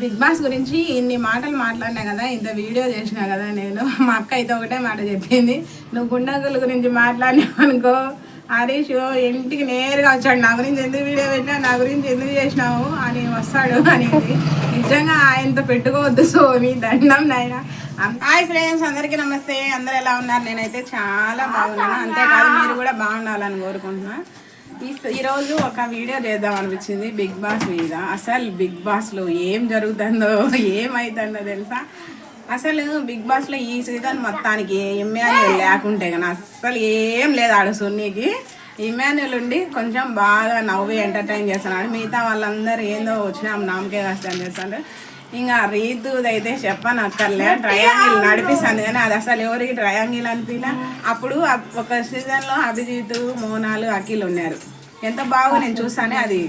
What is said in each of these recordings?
Big boss గురించి ఇన్ని మాటలు మాట్లాడినా కదా ఇంత వీడియో చేసినా కదా నేను. మా అక్క అయితే ఒకటే మాట చెప్పింది నువ్వు గుండగుల గురించి మాట్లాడినావు అనుకో హరీష్ ఇంటికి నేరుగా వచ్చాడు. నా గురించి ఎందుకు వీడియో పెట్టినా నా గురించి ఎందుకు చేసినావు అని వస్తాడు అనేది. నిజంగా ఆయనతో పెట్టుకోవద్దు సోమి దండం నాయన. హాయ్ ఫ్రెండ్స్ అందరికీ నమస్తే. అందరు ఎలా ఉన్నారు? నేనైతే చాలా బాగున్నాను. అంతేకాదు మీరు కూడా బాగుండాలని కోరుకుంటున్నాను ఈరోజు ఒక వీడియో చేద్దాం అనిపించింది బిగ్ బాస్ మీద. అసలు బిగ్ బాస్లో ఏం జరుగుతుందో ఏమైతుందో తెలుసా? అసలు బిగ్ బాస్లో ఈ సీజన్ మొత్తానికి ఇమ్మాన్యుల్ లేకుంటే కానీ అస్సలు ఏం లేదు ఆడ సున్నీకి. ఇమ్మాన్యుల్ ఉండి కొంచెం బాగా నవ్వి ఎంటర్టైన్ చేస్తున్నాడు. మిగతా వాళ్ళందరూ ఏందో వచ్చినా నామకే వేస్తాను చేస్తాడు ఇంకా రీతుది అయితే చెప్పను అక్కర్లే ట్రయాంగిల్ నడిపిస్తుంది కానీ అది అసలు ఎవరికి ట్రయాంగిల్ అనిపించలే అప్పుడు అప్- ఒక సీజన్లో అభిజిత్ మోనాలు అఖిల్ ఉన్నారు. ఎంత బాగా నేను చూస్తానే అది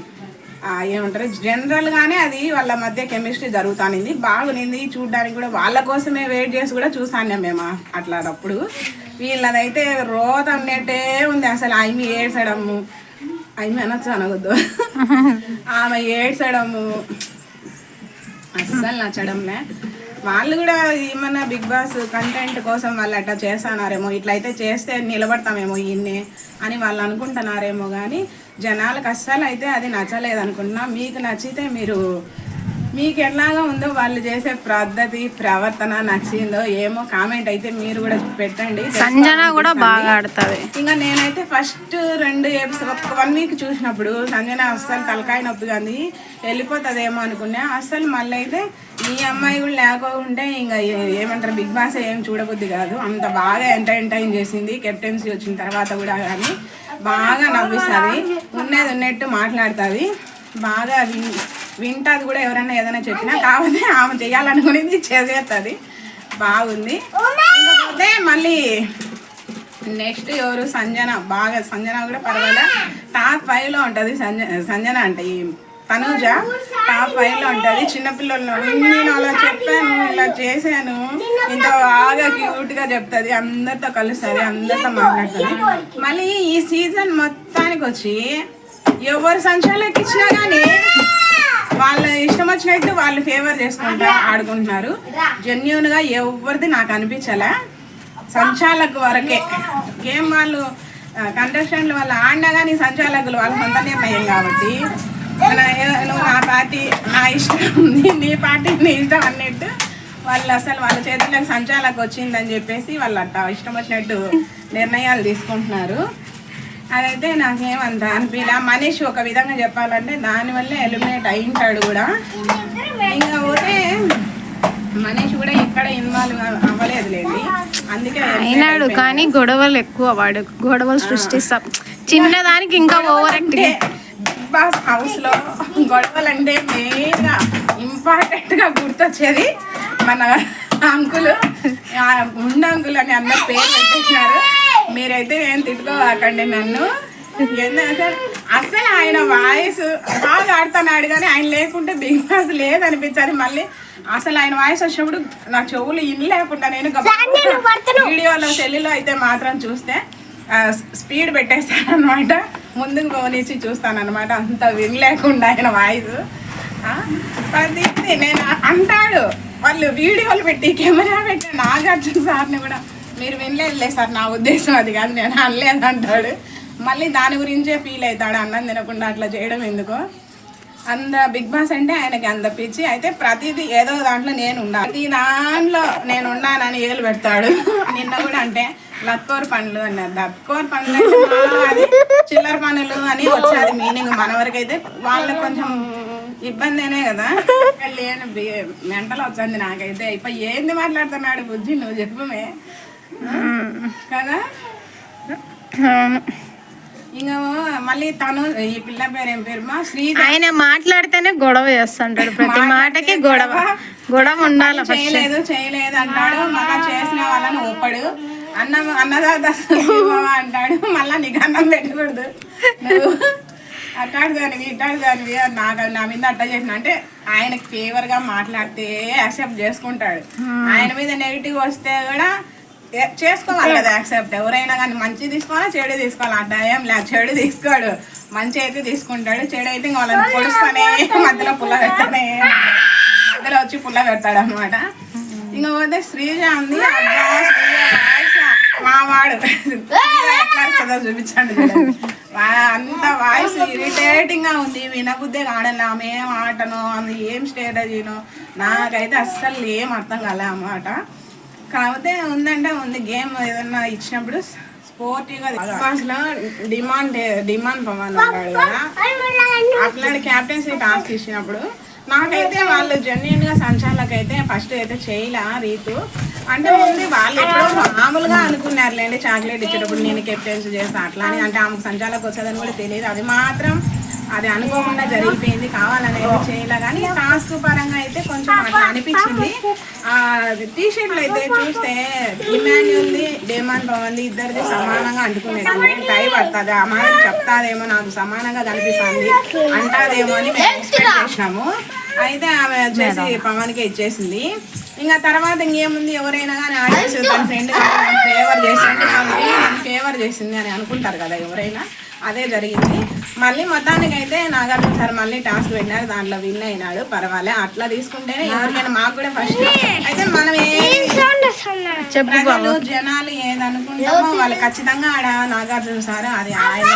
ఏమంటారు జనరల్గానే అది వాళ్ళ మధ్య కెమిస్ట్రీ జరుగుతానింది. బాగునింది చూడడానికి కూడా. వాళ్ళ కోసమే వెయిట్ చేసి కూడా చూసాను మేము అట్లాడప్పుడు వీళ్ళదైతే రోత ఉన్నట్టే ఉంది అసలు. ఆమె ఏడ్చడము. ఆమె అనొచ్చు అనవద్దు ఆమె ఏడ్చడము. అస్సలు నచ్చడంలే. వాళ్ళు కూడా ఏమన్నా బిగ్ బాస్ కంటెంట్ కోసం వాళ్ళు అట్లా చేస్తున్నారేమో ఇట్లయితే చేస్తే నిలబడతామేమో ఇన్నే అని వాళ్ళు అనుకుంటున్నారేమో కానీ జనాలకు అస్సలు అయితే అది నచ్చలేదు అనుకుంటున్నా మీకు నచ్చితే మీరు మీకు ఎలాగా ఉందో వాళ్ళు చేసే పద్ధతి ప్రవర్తన నచ్చిందో ఏమో కామెంట్ అయితే మీరు కూడా పెట్టండి. సంజన కూడా బాగా ఆడుతుంది. ఇంకా నేనైతే ఫస్ట్ రెండు ఒక వన్ వీక్ చూసినప్పుడు సంజన అస్సలు తలకాయ నొప్పిగా ఉంది వెళ్ళిపోతుందేమో అనుకున్నా. అస్సలు మళ్ళీ అయితే ఈ అమ్మాయి కూడా లేకోకుంటే ఇంకా ఏమంటారు బిగ్ బాస్ ఏం చూడబుద్ది కాదు. అంత బాగా ఎంటర్టైన్ చేసింది. కెప్టెన్సీ వచ్చిన తర్వాత కూడా కానీ బాగా నవ్విస్తుంది. ఉన్నది ఉన్నట్టు మాట్లాడుతుంది. బాగా విన్ వింటది కూడా ఎవరైనా ఏదైనా చెప్పినా. కాకపోతే ఆమె చేయాలనుకునేది చేసేస్తుంది బాగుంది. ఇంకపోతే మళ్ళీ నెక్స్ట్ ఎవరు? సంజన. బాగా సంజన కూడా పర్వాలే. టాప్ ఫైవ్లో ఉంటుంది సంజ సంజన అంటే ఈ తనూజ. టాప్ ఫైవ్లో ఉంటుంది. చిన్నపిల్లలు నేను అలా చెప్పాను ఇలా చేశాను. ఇంత బాగా క్యూట్గా చెప్తుంది. అందరితో కలుస్తుంది అందరితో మాట్లాడుతుంది. మళ్ళీ ఈ సీజన్ మొత్తానికి వచ్చి ఎవరు సంచాలకి ఇచ్చినా కానీ వాళ్ళ ఇష్టం వచ్చినట్టు వాళ్ళు ఫేవర్ చేసుకుంటా ఆడుకుంటున్నారు. జెన్యున్గా ఎవరిది నాకు అనిపించలే. సంచాలకు వరకే. గేమ్ వాళ్ళు కంటెస్టెంట్లు వాళ్ళు ఆడినా కానీ సంచాలకులు వాళ్ళ సొంత నిర్ణయం కాబట్టి. నువ్వు నా పార్టీ నా ఇష్టం నీ- నీ పార్టీ నీ ఇష్టం అన్నట్టు వాళ్ళు అసలు వాళ్ళ చేతులకు సంచాలకు వచ్చిందని చెప్పేసి వాళ్ళు అట్ట ఇష్టం వచ్చినట్టు నిర్ణయాలు తీసుకుంటున్నారు. అదైతే నాకేమంత అనిపించలే మనిషి ఒక విధంగా చెప్పాలంటే దానివల్లే ఎలిమినేట్ అయింటాడు కూడా. ఇంకా పోతే మనీష్ కూడా ఇక్కడ ఇన్వాల్వ్ అవ్వలేదు లేండి అందుకే అయినాడు కానీ గొడవలు ఎక్కువ వాడు. గొడవలు సృష్టిస్తా. చిన్నదానికి ఇంకా ఓవర్ అంటే బాస్ హౌస్లో గొడవలు అంటే మెయిన్గా ఇంపార్టెంట్గా గుర్తొచ్చేది మన అంకులు ఉండ అంకుల్ అని అందరు పేరు పెట్టేసినారు. మీరైతే ఏం తిట్టుకోకండి నన్ను. ఎందుకంటే అసలు? ఆయన వాయిస్ బాగా ఆడుతున్నాడు కానీ ఆయన లేకుంటే బిగ్ బాస్ లేదనిపించాలి మళ్ళీ. అసలు ఆయన వాయిస్ వచ్చినప్పుడు నా చెవులు ఇన్ లేకుండా నేను వీడియోలో సెల్లులో అయితే మాత్రం చూస్తే స్పీడ్ పెట్టేస్తాను అనమాట ముందుకు పోనీసి చూస్తాను అనమాట అంత వినలేకుండా ఆయన వాయిస్. నేను అంటాడు వాళ్ళు వీడియోలు పెట్టి కెమెరా పెట్టి నాగార్జున సార్ని కూడా మీరు వినలేదులే సార్ నా ఉద్దేశం అది కాదు నేను అనలేదు అంటాడు. మళ్ళీ దాని గురించే ఫీల్ అవుతాడు అన్నం తినకుండా అట్లా చేయడం ఎందుకో. అంత బిగ్ బాస్ అంటే ఆయనకి అంత పిచ్చి. అయితే ప్రతిదీ ఏదో దాంట్లో నేను ఉండాలి ప్రతి దాంట్లో నేను ఉన్నానని ఏలు పెడతాడు. నిన్న కూడా అంటే లక్కోర్ పనులు అన్నారు. లక్కోర్ పనులు అది చిల్లర పనులు అని వచ్చేది మీనింగ్ మన వరకు అయితే వాళ్ళకి కొంచెం ఇబ్బందినే కదా. లేని మెంటల్ వచ్చింది నాకైతే. ఇప్పుడు ఏంది మాట్లాడుతున్నాడు బుజ్జి? నువ్వు చెప్పమే. కదా? ఇంకా మళ్ళీ తను ఈ పిల్ల పేరు ఏం పేరు మా? శ్రీజ ఆయన మాట్లాడితేనే గొడవ చేస్తుంటాడు. ప్రతి మాటకి గొడవ. గొడవ. ఉండాలి చేయలేదు చేయలేదు అంటాడు. మళ్ళా చేసిన వాళ్ళని ఒప్పడు అన్నం అన్నదాత అంటాడు. మళ్ళా నీకు అన్నం పెట్టకూడదు. నువ్వు అట్టాడు దానివి ఇట్టాడు దానివి నాకు నా మీద అట్ట చేసిన. అంటే ఆయనకి ఫేవర్గా మాట్లాడితే యాక్సెప్ట్ చేసుకుంటాడు. ఆయన మీద నెగిటివ్ వస్తే కూడా చేసుకోవాలి కదా యాక్సెప్ట్ ఎవరైనా కానీ మంచి తీసుకోవాలా చెడు తీసుకోవాలి? అట్లా ఏం లేదు. చెడు తీసుకోడు. మంచి అయితే తీసుకుంటాడు చెడు అయితే ఇంకా వాళ్ళని పొడుస్తానే మధ్యలో పుల్ల పెడతానే. పుల్ల పెడతాడు అనమాట ఇంకా పోతే శ్రీజ ఉంది అబ్బా శ్రీజ వాయిస్. మా వాడు. ఎట్లా అరుస్తుందో చూపించండి అంత వాయిస్ ఇరిటేటింగ్గా ఉంది వినబుద్ధే కాడలే. ఆమె ఏం ఆటనో అది ఏం స్ట్రాటజీనో నాకైతే అస్సలు ఏం అర్థం కాలే అన్నమాట. కాకపోతే ఉందంటే ఉంది. గేమ్ ఏదన్నా ఇచ్చినప్పుడు స్పోర్టివ్గా అసలు డిమాండ్ డిమాండ్ పవన్ అన్నాడు కదా. అట్లాంటి క్యాప్టెన్సీ టాస్క్ ఇచ్చినప్పుడు నాకైతే వాళ్ళు జెన్యున్గా సంచాలకైతే ఫస్ట్ అయితే చేయలే రీతు. అంటే ఉంది వాళ్ళు ఎప్పుడో మామూలుగా అనుకున్నారులేండి చాక్లెట్ ఇచ్చేటప్పుడు నేను కెప్టెన్సీ చేస్తాను అట్లా అని అంటే ఆమెకు సంచాలకు వచ్చేదని కూడా తెలియదు. అది మాత్రం అది అనుకోకుండా జరిగిపోయింది కావాలనేది చేయలే. కానీ టాస్క్ పరంగా అయితే కొంచెం అట్లా అనిపించింది. ఆ టీ షర్ట్లు అయితే చూస్తే ఇమాన్యుల్ది డేమాన్ పవన్ది ఇద్దరిది సమానంగా అంటుకునేది. టై పడుతుంది? ఆ మాట చెప్తాదేమో నాకు సమానంగా కనిపిస్తుంది అంటాదేమో అని మేము ఎక్స్పెక్ట్ చేసినాము. అయితే ఆమె వచ్చేసి పవన్కి ఇచ్చేసింది. ఇంకా తర్వాత ఇంకేముంది? ఎవరైనా కానీ ఆడియన్స్ తన ఫ్రెండ్ ఫేవర్ చేసింది ఫేవర్ చేసింది అని అనుకుంటారు కదా ఎవరైనా. అదే జరిగింది. మళ్ళీ మొత్తానికి అయితే నాగార్జున సార్ మళ్ళీ టాస్క్ పెట్టినారు. దాంట్లో విన్ అయినాడు. పర్వాలే. అట్లా తీసుకుంటేనే ఎవరికైనా మాకు కూడా ఫస్ట్ అయితే మనం ప్రజలు జనాలు ఏది అనుకుంటామో వాళ్ళు ఖచ్చితంగా ఆడ నాగార్జున సార్ అది ఆయన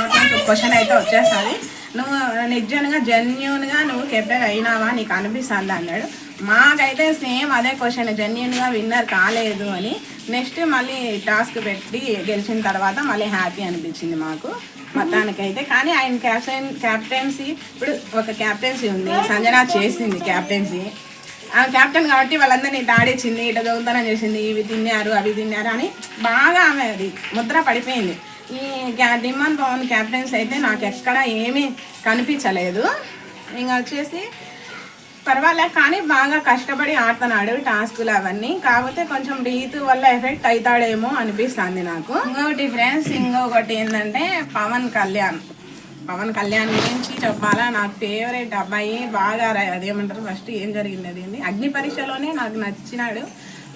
క్వశ్చన్ అయితే వచ్చేస్తుంది. నువ్వు నిజంగా జెన్యున్గా నువ్వు కెప్టెన్ అయినావా? నీకు అనిపిస్తుంది? అన్నాడు. మాకైతే సేమ్ అదే క్వశ్చన్ జెన్యున్గా విన్నర్ కాలేదు అని. నెక్స్ట్ మళ్ళీ టాస్క్ పెట్టి గెలిచిన తర్వాత మళ్ళీ హ్యాపీ అనిపించింది మాకు. మతానికైతే కానీ ఆయన క్యాప్టెన్ క్యాప్టెన్సీ ఇప్పుడు ఒక క్యాప్టెన్సీ ఉంది. సంజన చేసింది క్యాప్టెన్సీ. ఆ కెప్టెన్ కాబట్టి వాళ్ళందరినీ దాడిచ్చింది ఇట దొంగతనం చేసింది. ఇవి తిన్నారు అవి తిన్నారు అని బాగా ఆమె అది ముద్ర పడిపోయింది. ఈ క్యా- డిమాన్ పవన్ క్యాప్టెన్స్ అయితే నాకు ఎక్కడ ఏమీ కనిపించలేదు. ఇంకా వచ్చేసి పర్వాలేదు కానీ బాగా కష్టపడి ఆడుతున్నాడు టాస్కులు అవన్నీ. కాకపోతే కొంచెం రీతు వల్ల ఎఫెక్ట్ అవుతాడేమో అనిపిస్తుంది నాకు. ఇంకొకటి ఫ్రెండ్స్ ఇంకొకటి ఏంటంటే పవన్ కళ్యాణ్. పవన్ కళ్యాణ్ గురించి చెప్పాలా? నాకు ఫేవరెట్ అబ్బాయి బాగా అదేమంటారు? ఫస్ట్ ఏం జరిగింది అది అగ్ని పరీక్షలోనే నాకు నచ్చినాడు.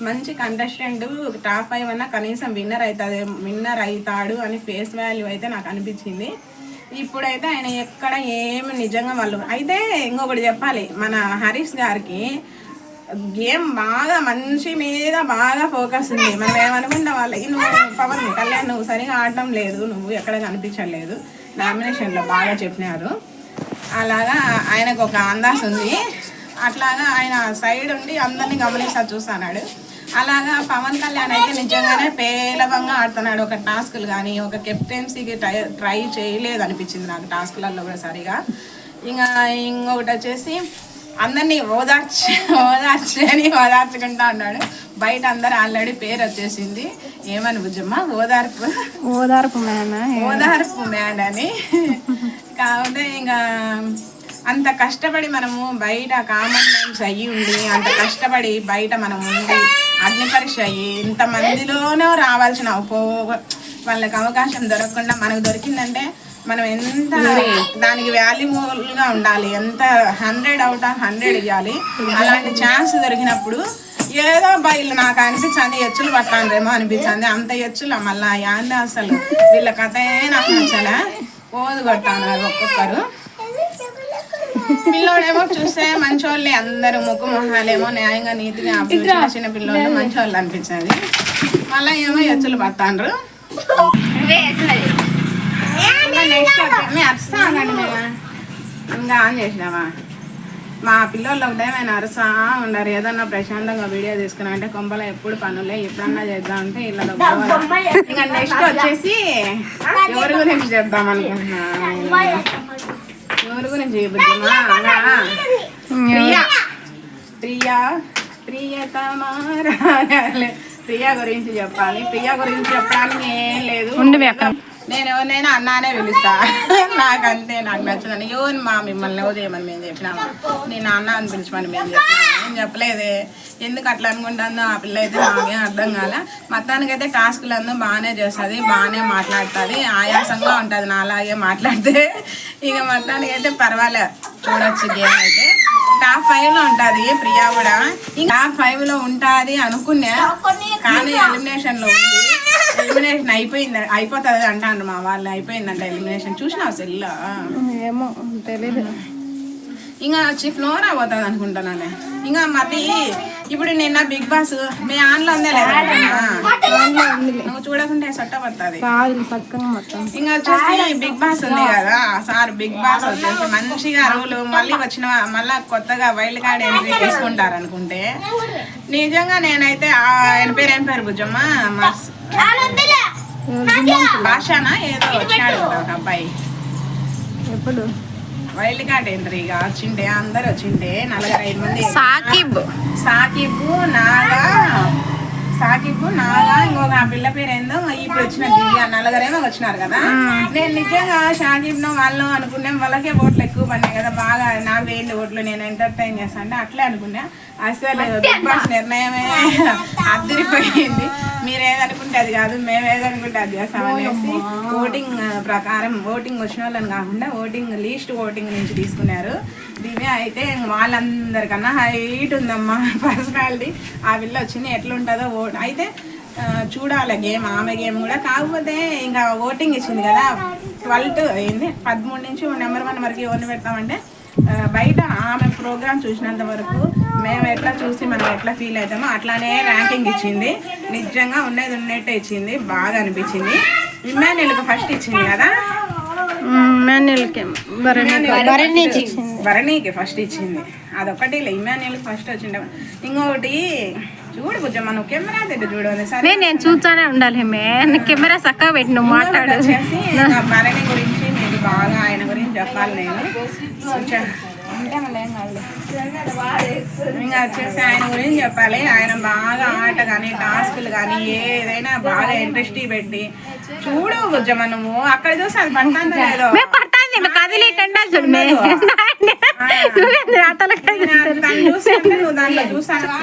మంచి కంటెస్టెంట్ టాప్ ఫైవ్ అన్నా కనీసం విన్నర్ అవుతుంది విన్నర్ అవుతాడు అని ఫేస్ వాల్యూ అయితే నాకు అనిపించింది. ఇప్పుడైతే ఆయన ఎక్కడ ఏమి నిజంగా వాళ్ళు అయితే ఇంకొకటి చెప్పాలి. మన హరీష్ గారికి గేమ్ బాగా మంచి మీద బాగా ఫోకస్ ఉంది. మనం ఏమనుకుంటాం వాళ్ళకి నువ్వు పవన్ కళ్యాణ్ నువ్వు సరిగా ఆడటం లేదు. నువ్వు ఎక్కడ కనిపించలేదు. నామినేషన్లో బాగా చెప్పినారు. అలాగా ఆయనకు ఒక అందాస్ ఉంది. అట్లాగా ఆయన సైడ్ ఉండి అందరినీ గమనిస్తా చూస్తున్నాడు అలాగా పవన్ కళ్యాణ్ అయితే నిజంగానే పేలవంగా ఆడుతున్నాడు. ఒక టాస్కులు కానీ ఒక కెప్టెన్సీకి ట్రై ట్రై చేయలేదు అనిపించింది నాకు టాస్కులలో కూడా సరిగా. ఇంకా ఇంకొకటి వచ్చేసి అందరినీ ఓదార్చి ఓదార్చి అని ఓదార్చుకుంటా అన్నాడు బయట అందరు ఆల్రెడీ పేరు వచ్చేసింది. ఏమని బుజ్జమ్మ? ఓదార్పు. ఓదార్పు మేన ఓదార్పు మ్యాన్ అని. కాకపోతే ఇంకా అంత కష్టపడి మనము బయట కామన్ మ్యాన్స్ అయ్యి ఉండి అంత కష్టపడి బయట మనం ఉండి అగ్ని పరీక్ష అయ్యి ఇంత మందిలోనూ రావాల్సిన వాళ్ళకి అవకాశం దొరకకుండా మనకు దొరికిందంటే మనం ఎంత దానికి వాల్యుబుల్గా ఉండాలి. ఎంత హండ్రెడ్ అవుట్ ఆఫ్ హండ్రెడ్ ఇవ్వాలి అలాంటి ఛాన్స్ దొరికినప్పుడు ఏదో బయలు నాకు అనిపించింది ఎచ్చులు పట్టాండ్రేమో అనిపించింది. అంత ఎచ్చులు మళ్ళా యాంది అసలు. వీళ్ళ కథే నాకు నచ్చలే. పోదు కొట్టాను ఒక్కొక్కరు. పిల్లోడేమో చూస్తే మంచోళ్ళే అందరూ ముక్కు మొహాలేమో న్యాయంగా నీతిగా చిన్న చిన్న పిల్లోళ్ళు మంచోళ్ళు అనిపించింది. మళ్ళీ ఏమో ఎచ్చులు పట్టాండ్రు ఇంకా మేము ఆన్ చేసినావా? మా పిల్లలు ఒకటే నేను అరుసా ఉండరు. ఏదన్నా ప్రశాంతంగా వీడియో తీసుకున్నా అంటే కొంపలో ఎప్పుడు పనులే ఎప్పుడన్నా చేద్దాం అంటే ఇలా ఇంకా నెక్స్ట్ వచ్చేసి ఎవరి గురించి చెప్దాం అనుకుంటున్నా ఎవరి గురించి చెబుతున్నా ప్రియా. ప్రియా. ప్రియతమా ప్రియా గురించి చెప్పాలి. ప్రియా గురించి చెప్పడానికి ఏం లేదు. నేను ఎవరినైనా అన్నానే పిలుస్తా. నాకంతే నాకు నచ్చదని. ఎవరు మా మిమ్మల్ని ఎవరు చేయమని మేము చెప్పినామా నేను అన్న అని పిలిచమని మేము చెప్పినాము ఏం చెప్పలేదే. ఎందుకు అట్లా అనుకుంటుందో ఆ పిల్ల అయితే నాకేం అర్థం కాలే. మొత్తానికైతే టాస్కులు టాస్క్లు అందరూ బాగానే చేస్తుంది బాగానే మాట్లాడుతుంది. ఆయాసంగా ఉంటుంది నా అలాగే మాట్లాడితే. ఇక మొత్తానికైతే పర్వాలేదు పర్వాలే. చూడొచ్చు గేమ్ అయితే. టాప్ ఫైవ్లో ఉంటది ప్రియా కూడా. ఇంకా టాప్ ఫైవ్లో ఉంటది అనుకున్నా కానీ ఎలిమినేషన్లో ఉంది. ఎలిమినేషన్ అయిపోయింది అయిపోతుంది అంట మా వాళ్ళు అయిపోయిందంట ఎలిమినేషన్ చూసినా సెల్ ఏమో తెలియదు. ఇంకా వచ్చి ఫ్లోరా పోతుంది అనుకుంటున్నాను. ఇంకా మళ్ళీ ఇప్పుడు నిన్న బిగ్ బాస్ మీ ఆన్లో ఉందే లేదా? నువ్వు చూడకుంటే సొట్ట పడుతుంది. ఇంకా వచ్చేసి బిగ్ బాస్ ఉంది కదా సార్ బిగ్ బాస్ వచ్చేసి మంచిగా రూలు మళ్ళీ వచ్చిన మళ్ళా కొత్తగా వైల్డ్ కార్డ్ ఎంట్రీ తీసుకుంటారు అనుకుంటే. నిజంగా నేనైతే ఆయన పేరు ఏం పేరు మస్- భాషనా? ఏదో వచ్చాడు ఒక అబ్బాయి. ఎప్పుడు? వైల్డ్ కార్డ్ ఎంట్రీగా వచ్చిండే అందరు వచ్చిండే. నలుగురు ఐదు మంది సాకిబ్. సాకిబు నాగా సాకిబు నాగా ఇంకొక ఆ పిల్ల పేరు ఏందో ఇప్పుడు వచ్చిన దివ్య నలుగురేమో వచ్చినారు కదా. నేను నిజంగా షాకిబ్ వాళ్ళు అనుకున్నాం వాళ్ళకే ఓట్లు ఎక్కువ పడినాయి కదా బాగా నాకు వేయండి ఓట్లు నేను ఎంటర్టైన్ చేస్తాను అంటే అట్లే అనుకున్నా. అసలు బిగ్ బాస్ నిర్ణయమే అద్దరిపోయింది. మీరు ఏదనుకుంటే అది కాదు మేము ఏదనుకుంటే అది చేస్తాం అనేసి ఓటింగ్ ప్రకారం ఓటింగ్ వచ్చిన వాళ్ళని కాకుండా ఓటింగ్ లీస్ట్ ఓటింగ్ నుంచి తీసుకున్నారు. దివ్య అయితే వాళ్ళందరికన్నా హైట్ ఉందమ్మా. పర్సనాలిటీ ఆ పిల్ల వచ్చింది. ఎట్లుంటుందో ఓ అయితే చూడాలి గేమ్ ఆమె గేమ్ కూడా. కాకపోతే ఇంకా ఓటింగ్ ఇచ్చింది కదా. ట్వెల్వ్ ఏంది? పదమూడు నుంచి నెంబర్ వన్ వరకు ఎవరిని పెడతామంటే బయట ఆమె ప్రోగ్రామ్ చూసినంత వరకు మేము ఎట్లా చూసి మనం ఎట్లా ఫీల్ అవుతామో అట్లానే ర్యాంకింగ్ ఇచ్చింది. నిజంగా ఉన్నది ఉన్నట్టే ఇచ్చింది. బాగా అనిపించింది. ఇమ్మాన్యుల్కి ఫస్ట్ ఇచ్చింది కదా? భరణికి. ఫస్ట్ ఇచ్చింది. అదొకటి ఇమ్మాన్యుల్కి ఫస్ట్ వచ్చిండే ఇంకొకటి చూడు బుజ్జమ్మ నువ్వు కెమెరా దగ్గర చూడదు సరే నేను నేను చూస్తానే ఉండాలి మే. కెమెరా చక్కగా పెట్టి నువ్వు మాట్లాడు. వచ్చేసి ఇంకా భరణి గురించి మీకు బాగా ఆయన గురించి చెప్పాలి నేను. మళ్ళీ ఏం. ఇంకా వచ్చేసి ఆయన గురించి చెప్పాలి. ఆయన బాగా ఆట కానీ టాస్కులు కానీ ఏదైనా బాగా ఇంట్రెస్ట్ పెట్టి చూడు బుజ్జమ్మ నువ్వు. అక్కడ చూసి అది పడుతుందో లేదో? మే పడుతుంది. మే కదిలి కండాలి చూడు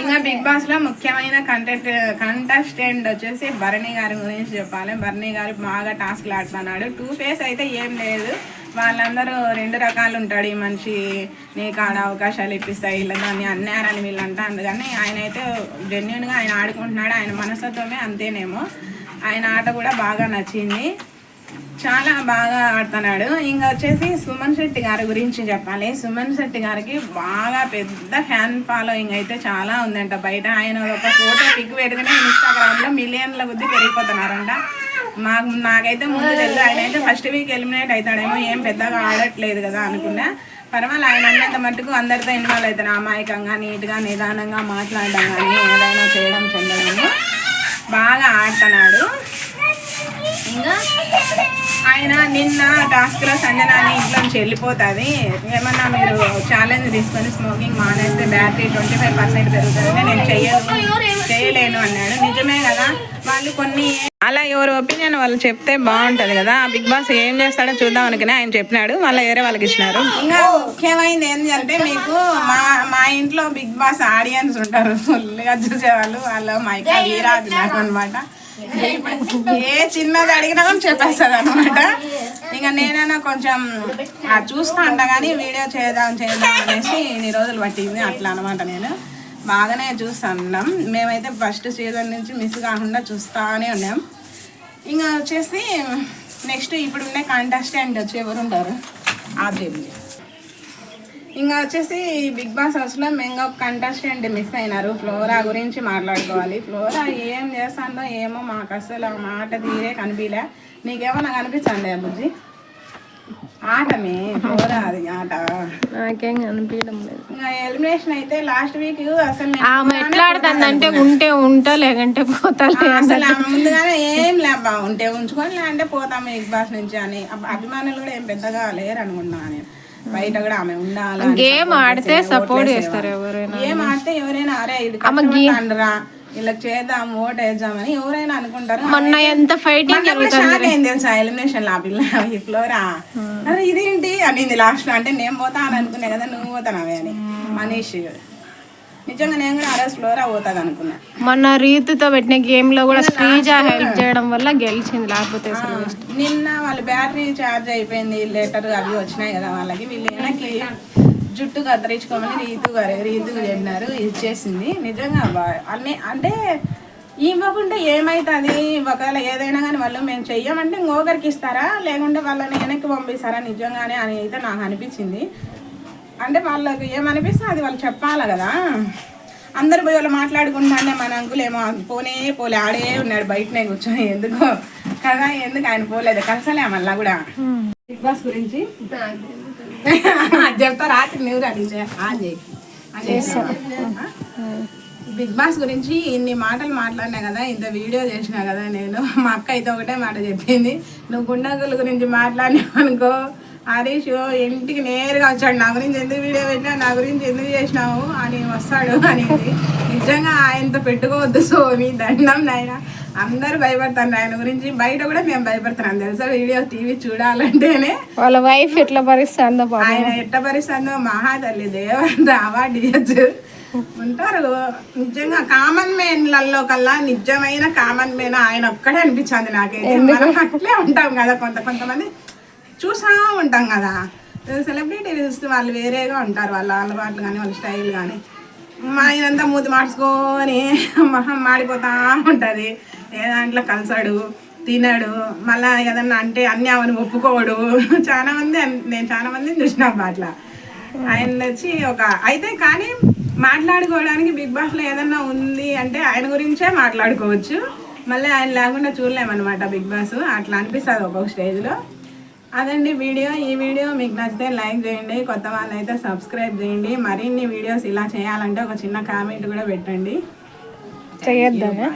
ఇంకా బిగ్ బాస్లో ముఖ్యమైన కంటెంట్ కంటెస్టెంట్ వచ్చేసి భరణి గారి గురించి చెప్పాలి. భరణి గారు బాగా టాస్క్లు ఆడుతున్నాడు. టూ ఫేస్ అయితే ఏం లేదు. వాళ్ళందరూ రెండు రకాలు ఉంటాడు. ఈ మనిషి నీకు ఆడ అవకాశాలు ఇప్పిస్తాయి ఇలా దాన్ని అన్నారని వీళ్ళు అంటారు కానీ ఆయన అయితే జెన్యున్గా ఆయన ఆడుకుంటున్నాడు. ఆయన మనస్తత్వమే అంతేనేమో. ఆయన ఆట కూడా బాగా నచ్చింది. చాలా బాగా ఆడుతున్నాడు. ఇంకా వచ్చేసి సుమన్ శెట్టి గారి గురించి చెప్పాలి. సుమన్ శెట్టి గారికి బాగా పెద్ద ఫ్యాన్ ఫాలోయింగ్ అయితే చాలా ఉందంట. బయట ఆయన ఒక ఫోటో పిక్ పెట్టుకుని ఇన్స్టాగ్రామ్లో మిలియన్ల బుద్ధి పెరిగిపోతున్నారంట. మాకు నాకైతే ముందు తెలుసు. ఆయన అయితే ఫస్ట్ వీక్ ఎలిమినేట్ అవుతాడేమో. ఏం పెద్దగా ఆడట్లేదు కదా అనుకున్నా. పర్వాలేదు ఆయన అన్నంత మట్టుకు అందరితో ఇన్వాల్వ్ అవుతారు అమాయకంగా నీట్గా నిదానంగా మాట్లాడడం కానీ ఏదైనా చేయడం చెందడము బాగా ఆడుతున్నాడు. ఇంకా ఆయన నిన్న టాస్క్లో సంజనాని ఇంట్లో నుంచి వెళ్ళిపోతుంది. ఏమన్నా మీరు ఛాలెంజ్ తీసుకొని స్మోకింగ్ మానేస్తే బ్యాటరీ ట్వంటీ ఫైవ్ పర్సెంట్ పెరుగుతుంది. నేను చెయ్యను చేయలేను అన్నాడు. నిజమే కదా? వాళ్ళు కొన్ని అలా ఎవరి ఒపీనియన్ వాళ్ళు చెప్తే బాగుంటుంది కదా? బిగ్ బాస్ ఏం చేస్తాడో చూద్దాం అనుకునే ఆయన చెప్పినాడు. మళ్ళీ వేరే వాళ్ళకి ఇచ్చినారు. ఇంకా ముఖ్యమైనది ఏంటంటే మీకు మా మా ఇంట్లో బిగ్ బాస్ ఆడియన్స్ ఉంటారు. ఫుల్గా చూసేవాళ్ళు. వాళ్ళ మైకా వీరాజు నాకు అనమాట ఏ చిన్నది అడిగినా కూడా చెప్పేస్తుంది అనమాట ఇంకా నేనైనా కొంచెం ఆ చూస్తా అంట కానీ వీడియో చేద్దాం చేద్దాం అనేసి ఇన్ని రోజులు పట్టింది అట్లా అనమాట నేను. బాగానే చూస్తున్నాం మేమైతే ఫస్ట్ సీజన్ నుంచి మిస్ కాకుండా చూస్తానే ఉన్నాం. ఇంకా వచ్చేసి నెక్స్ట్ ఇప్పుడు ఉండే కంటెస్టెంట్ వచ్చి ఎవరు ఉంటారు ఆబ్జెక్ట్ ఇంకా వచ్చేసి బిగ్ బాస్ హౌస్లో మేము ఒక కంటెస్టెంట్ మిస్ అయినారు. ఫ్లోరా గురించి మాట్లాడుకోవాలి. ఫ్లోరా ఏం చేస్తుందో ఏమో మాకు అసలు ఆ మాట తీరే కనిపించలే నీకేమన్నా కనిపించండి బుజ్జి? ఆటమే ఫ్లోరా అది ఆట. నాకేం కనిపించడం లేదు. ఇంకా ఎలిమినేషన్ అయితే లాస్ట్ వీక్ అసలు నేను ఆమె ఎట్లా ఆడుతుందంటే ఉంటే ఉంటా లేకంటే పోతాలే అసలు ముందుగానే ఏం లేబ్బా ఉంటే ఉంచుకొని లేదంటే పోతాం బిగ్ బాస్ నుంచి అని. అభిమానులు కూడా ఏం పెద్దగా లేరు అనుకున్నా నేను. బయట కూడా ఆమె ఉండాలి గేమ్ ఆడితే సపోర్ట్ చేస్తారు. ఎవరైనా గేమ్ ఆడితే ఎవరైనా అరే ఇది రా ఇలా చేద్దాం ఓట్ వేద్దామని ఎవరైనా అనుకుంటారు. మొన్న ఎంత ఫైటింగ్ షాక్ అయింది తెలుసా ఎలిమినేషన్ లా పిల్ల ఈ ఫ్లోరా? అరే ఇదేంటి? అనింది లాస్ట్లో. అంటే నేను పోతా అని అనుకునే కదా నువ్వు పోతానవే అని. మనీష్ నిజంగా నేను కూడా అరే ఫ్లోరా పోతాది అనుకున్నా. మొన్న రీతితో పెట్టిన గేమ్లో కూడా శ్రీజ హెల్ప్ చేయడం వల్ల గెలిచింది లేకపోతే. నిన్న వాళ్ళ బ్యాటరీ ఛార్జ్ అయిపోయింది లెటర్ అవి వచ్చినాయి కదా వాళ్ళకి. వీళ్ళు వెనక్కి జుట్టు కత్తిరించుకోమని రీతు గారు రీతుకు చెప్పినారు ఇచ్చేసింది. నిజంగా అన్ని అంటే ఇవ్వకుంటే ఏమవుతుంది ఒకవేళ ఏదైనా కానీ వాళ్ళు మేము చెయ్యమంటే ఇంకొకరికి ఇస్తారా? లేకుంటే వాళ్ళని వెనక్కి పంపిస్తారా? నిజంగానే అని అయితే నాకు అనిపించింది. అంటే వాళ్ళకి ఏమనిపిస్తే అది వాళ్ళు చెప్పాలి కదా. అందరు పోయి వాళ్ళు మాట్లాడుకుంటానే మన అంకుల్ ఏమో పోనే పోలే ఆడే ఉన్నాడు బయటనే కూర్చొని ఎందుకో కదా ఎందుకు ఆయన పోలేదు కలిసలే మళ్ళా కూడా. బిగ్ బాస్ గురించి? చెప్తా రాత్రి నువ్వు అడిగితే ఆన్. బిగ్ బాస్ గురించి ఇన్ని మాటలు మాట్లాడినా కదా ఇంత వీడియో చేసినా కదా నేను. మా అక్క అయితే ఒకటే మాట చెప్పింది నువ్వు గుండగుల గురించి మాట్లాడినావు అనుకో హరీష్ ఇంటికి నేరుగా వచ్చాడు. నా గురించి ఎందుకు వీడియో పెట్టినా నా గురించి ఎందుకు చేసినావు? అని వస్తాడు అనేది. నిజంగా ఆయనతో పెట్టుకోవద్దు సోమి దండం నాయన. అందరూ భయపడతాను ఆయన గురించి. బయట కూడా మేము భయపడుతున్నాం తెలుసా వీడియో టీవీ చూడాలంటేనే. వాళ్ళ వైఫ్ ఎట్లా భరిస్తుందో ఆయన ఎట్ట భరిస్తుందో మహాతల్లి దేవంత అవార్డు ఇవ్వచ్చు ఉంటారు. నిజంగా కామన్ మెన్లలో కల్లా నిజమైన కామన్ మెన్ ఆయన ఒక్కడే అనిపించింది నాకైతే. మనం అట్లే ఉంటాం కదా కొంత కొంతమంది. చూసా ఉంటాం కదా. సెలబ్రిటీ చూస్తే వాళ్ళు వేరేగా ఉంటారు. వాళ్ళ అలవాట్లు కానీ వాళ్ళ స్టైల్ కానీ మా ఆయనంతా మూతి మార్చుకొని మొహం మాడిపోతా ఉంటుంది. ఏ దాంట్లో కలిసాడు తినడు మళ్ళా ఏదన్నా అంటే అన్నీ అవని ఒప్పుకోడు. చాలా మంది నేను చాలా మందిని చూసిన అట్లా ఆయన వచ్చి ఒక అయితే కానీ మాట్లాడుకోవడానికి బిగ్ బాస్లో ఏదన్నా ఉంది అంటే ఆయన గురించే మాట్లాడుకోవచ్చు. మళ్ళీ ఆయన లేకుండా చూడలేమన్నమాట బిగ్ బాస్. అట్లా అనిపిస్తుంది ఒక్కొక్క స్టేజ్లో అదండి వీడియో. ఈ వీడియో మీకు నచ్చితే లైక్ చేయండి కొత్త వాళ్ళు అయితే సబ్స్క్రైబ్ చేయండి. మరిన్ని వీడియోస్ ఇలా చేయాలంటే ఒక చిన్న కామెంట్ కూడా పెట్టండి. చేయొద్దానే